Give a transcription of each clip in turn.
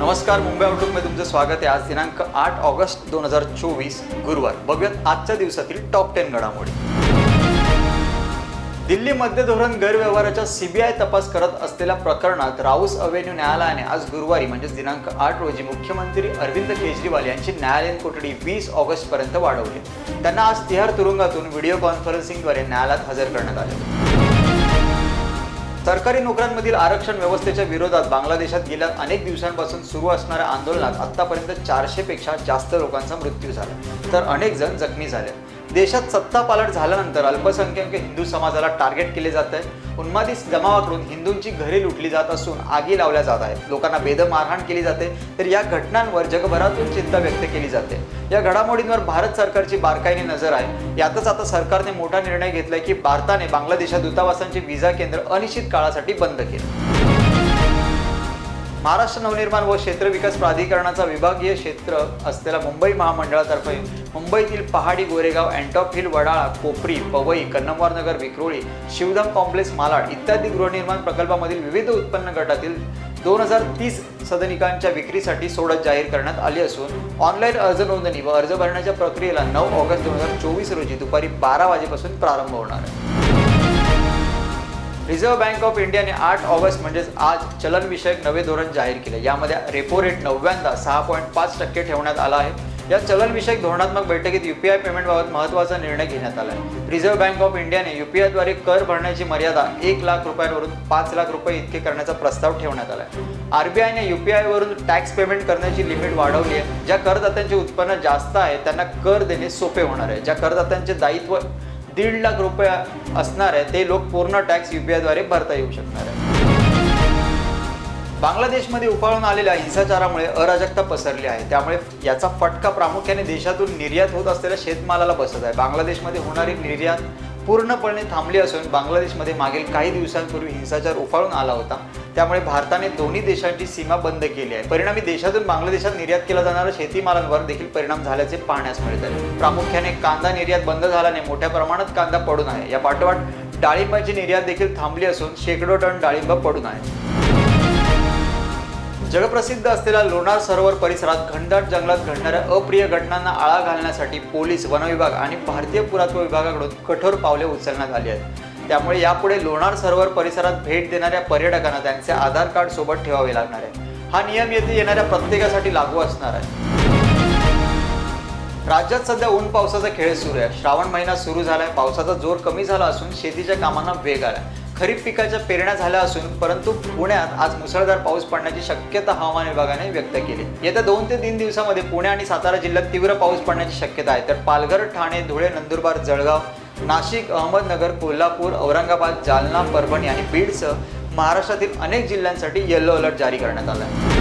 नमस्कार मुंबई आउटलुकमध्ये तुमचं स्वागत आहे. आज दिनांक आठ ऑगस्ट दोन हजार चोवीस गुरुवार. बघूयात आजच्या दिवसातील टॉप टेन घडामोडी. दिल्ली मध्य धोरण गैरव्यवहाराच्या सीबीआय तपास करत असलेल्या प्रकरणात राऊस अव्हेन्यू न्यायालयाने आज गुरुवारी म्हणजेच दिनांक आठ रोजी मुख्यमंत्री अरविंद केजरीवाल यांची न्यायालयीन कोठडी वीस ऑगस्टपर्यंत वाढवली. त्यांना आज तिहार तुरुंगातून व्हिडिओ कॉन्फरन्सिंगद्वारे न्यायालयात हजर करण्यात आले. सरकारी नोकऱ्यांमधील आरक्षण व्यवस्थेच्या विरोधात बांगलादेशात गेल्या अनेक दिवसांपासून सुरू असणाऱ्या आंदोलनात आतापर्यंत चारशे पेक्षा जास्त लोकांचा मृत्यू झाला. तर अनेक जण जखमी झाले. देशात सत्ता पालट झाल्यानंतर अल्पसंख्याक हिंदू समाजाला टार्गेट केले जात आहे. उन्मादी जमावाकडून हिंदूंची घरे लुटली जात असून आगी लावल्या जात आहेत. लोकांना बेदम मारहाण केली जाते. तर या घटनांवर जगभरातून चिंता व्यक्त केली जाते. या घडामोडींवर भारत सरकारची बारकाईने नजर आहे. यातच आता सरकारने मोठा निर्णय घेतलाय की भारताने बांगलादेशात दूतावासांचे व्हिसा केंद्र अनिश्चित काळासाठी बंद केले. महाराष्ट्र नवनिर्माण व क्षेत्र विकास प्राधिकरणाचा विभागीय क्षेत्र असलेल्या मुंबई महामंडळातर्फे मुंबईतील पहाडी गोरेगाव अँटॉप हिल वडाळा कोपरी पवई कन्नमवार नगर विक्रोळी शिवधाम कॉम्प्लेक्स मालाड इत्यादी गृहनिर्माण प्रकल्पामधील विविध उत्पन्न गटातील दोन हजार तीस सदनिकांच्या विक्रीसाठी सोडत जाहीर करण्यात आली असून ऑनलाईन अर्ज नोंदणी व अर्ज भरण्याच्या प्रक्रियेला नऊ ऑगस्ट दोन हजार चोवीस रोजी दुपारी बारा वाजेपासून प्रारंभ होणार आहे. रिझर्व्ह बँक ऑफ इंडियाने आठ ऑगस्ट म्हणजेच आज चलनविषयक नवे धोरण जाहीर केले. यामध्ये रेपो रेट नव्याण्णव सहा पॉईंट पाच टक्के ठेवण्यात आला आहे. या चलनविषयक धोरणात्मक बैठकीत युपीआय पेमेंटबाबत महत्त्वाचा निर्णय घेण्यात आला आहे. रिझर्व्ह बँक ऑफ इंडियाने युपीआयद्वारे कर भरण्याची मर्यादा एक लाख रुपयांवरून पाच लाख रुपये इतके करण्याचा प्रस्ताव ठेवण्यात आला आहे. आरबीआयने युपीआयवरून टॅक्स पेमेंट करण्याची लिमिट वाढवली आहे. ज्या करदात्यांचे उत्पन्न जास्त आहे त्यांना कर देणे सोपे होणार आहे. ज्या करदात्यांचे दायित्व दीड लाख रुपये असणार आहे ते लोक पूर्ण टॅक्स युपीआयद्वारे भरता येऊ शकणार आहे बांगलादेशमध्ये उफाळून आलेल्या हिंसाचारामुळे अराजकता पसरली आहे. त्यामुळे याचा फटका प्रामुख्याने देशातून निर्यात होत असलेल्या शेतमालाला बसत आहे. बांगलादेशमध्ये होणारी निर्यात पूर्णपणे थांबली असून बांगलादेशमध्ये मागील काही दिवसांपूर्वी हिंसाचार उफाळून आला होता. त्यामुळे भारताने दोन्ही देशांची सीमा बंद केली आहे. परिणामी देशातून बांगलादेशात निर्यात केला जाणाऱ्या शेतीमालांवर देखील परिणाम झाल्याचे पाहण्यास मिळत आहे. प्रामुख्याने कांदा निर्यात बंद झाल्याने मोठ्या प्रमाणात कांदा पडून आहे. या पाठोपाठ डाळिंबाची निर्यात देखील थांबली असून शेकडो टन डाळिंब पडून आहे. जगप्रसिद्ध असलेल्या लोणार सरोवर परिसरात घनदाट जंगलात घडणाऱ्या अप्रिय घटनांना आळा घालण्यासाठी पोलीस वनविभाग आणि भारतीय पुरातत्व विभागाकडून कठोर पावले उचलण्यात आली आहेत. त्यामुळे यापुढे लोणार सरोवर परिसरात भेट देणाऱ्या पर्यटकांना त्यांचे आधार कार्ड सोबत ठेवावे लागणार आहे. हा नियम येथे येणाऱ्या प्रत्येकासाठी लागू असणार आहे. राज्यात सध्या ऊन पावसाचा खेळ सुरू आहे. श्रावण महिना सुरू झालाय. पावसाचा जोर कमी झाला असून शेतीच्या कामांना वेग आलाय. खरीप पिकाच्या पेरण्या झाल्या असून परंतु पुण्यात आज मुसळधार पाऊस पडण्याची शक्यता हवामान विभागाने व्यक्त केली. येत्या दोन ते तीन दिवसामध्ये पुणे आणि सातारा जिल्ह्यात तीव्र पाऊस पडण्याची शक्यता आहे. तर पालघर ठाणे धुळे नंदुरबार जळगाव नाशिक अहमदनगर कोल्हापूर औरंगाबाद जालना परभणी आणि बीडसह महाराष्ट्रातील अनेक जिल्ह्यांसाठी येलो अलर्ट जारी करण्यात आला आहे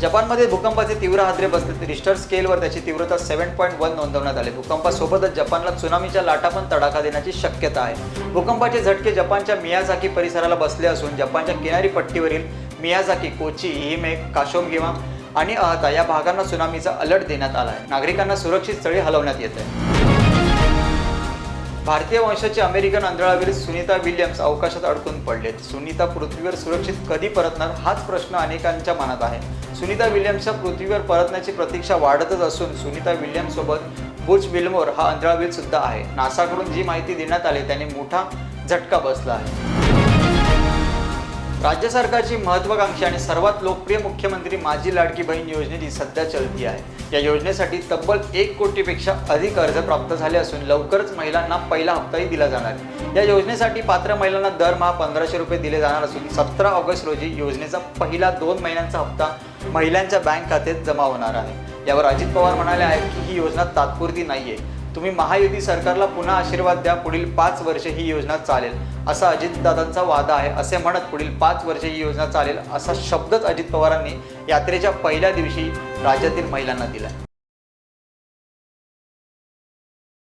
जपानमध्ये भूकंपाचे तीव्र हादरे बसले रिस्टर स्केलवर त्याची तीव्रता सेव्हन पॉईंट वन नोंदवण्यात आले. भूकंपासोबतच जपानला त्सुनामीच्या लाटा पण तडाखा देण्याची शक्यता आहे. भूकंपाचे झटके जपानच्या मियाझाकी परिसराला बसले असून जपानच्या किनारी पट्टीवरील मियाझाकी कोची हिमेक काशोमगिमा आणि अहता या भागांना सुनामीचा अलर्ट देण्यात आला आहे नागरिकांना सुरक्षित स्थळी हलवण्यात येत आहे भारतीय वंशाचे अमेरिकन अंधळावीर सुनीता विल्यम्स अवकाशात अडकून पडलेत. सुनीता पृथ्वीवर सुरक्षित कधी परतणार? हाच प्रश्न अनेकांच्या मनात आहे. सुनीता विल्यम्सच्या पृथ्वीवर परतण्याची प्रतीक्षा वाढतच असून सुनीता विल्यम्स सोबत बुच विल्मोर हा अंतराळवीर सुद्धा आहे. नासाकडून जी माहिती देण्यात आली त्याने मोठा झटका बसला आहे. राज्य सरकारची महत्वाकांक्षी आणि सर्वात लोकप्रिय मुख्यमंत्री माझी लाडकी बहीण योजनेची सध्या चलती आहे. या योजनेसाठी तब्बल एक कोटीपेक्षा अधिक अर्ज प्राप्त झाले असून लवकरच महिलांना पहिला हप्ताही दिला जाणार आहे. या योजनेसाठी पात्र महिलांना दरमहा पंधराशे रुपये दिले जाणार असून सतरा ऑगस्ट रोजी योजनेचा पहिला दोन महिन्यांचा हप्ता महिलांच्या बँक खात्यात जमा होणार आहे. यावर अजित पवार म्हणाले आहेत की ही योजना तात्पुरती नाही आहे तुम्ही महायुती सरकारला पुन्हा आशीर्वाद द्या पुढील पाच वर्षे ही योजना चालेल. असा अजितदादांचा वादा आहे असे म्हणत पुढील पाच वर्षे ही योजना चालेल असा शब्दच अजित पवारांनी यात्रेच्या पहिल्या दिवशी राज्यातील महिलांना दिला